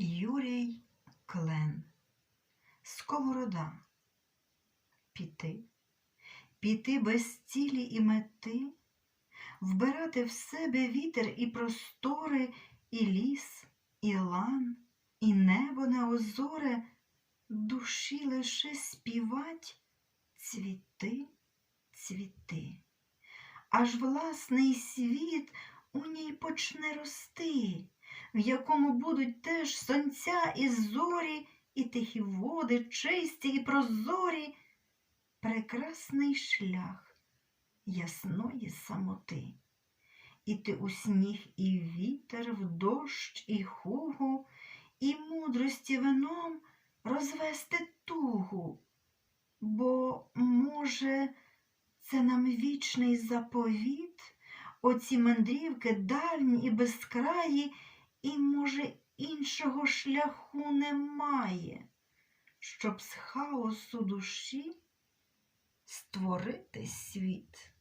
Юрій Клен. Сковорода. Піти, піти без цілі і мети, вбирати в себе вітер і простори, і ліс, і лан, і небо неозоре, душі лише співать цвіти, цвіти. Аж власний світ у ній почне рости, в якому будуть теж сонця і зорі, і тихі води, чисті і прозорі, прекрасний шлях ясної самоти. Іти у сніг і вітер, в дощ і хугу, і мудрості вином розвести тугу, бо, може, це нам вічний заповіт, оці мандрівки дальні і безкраї, і, може, іншого шляху немає, щоб з хаосу душі створити світ.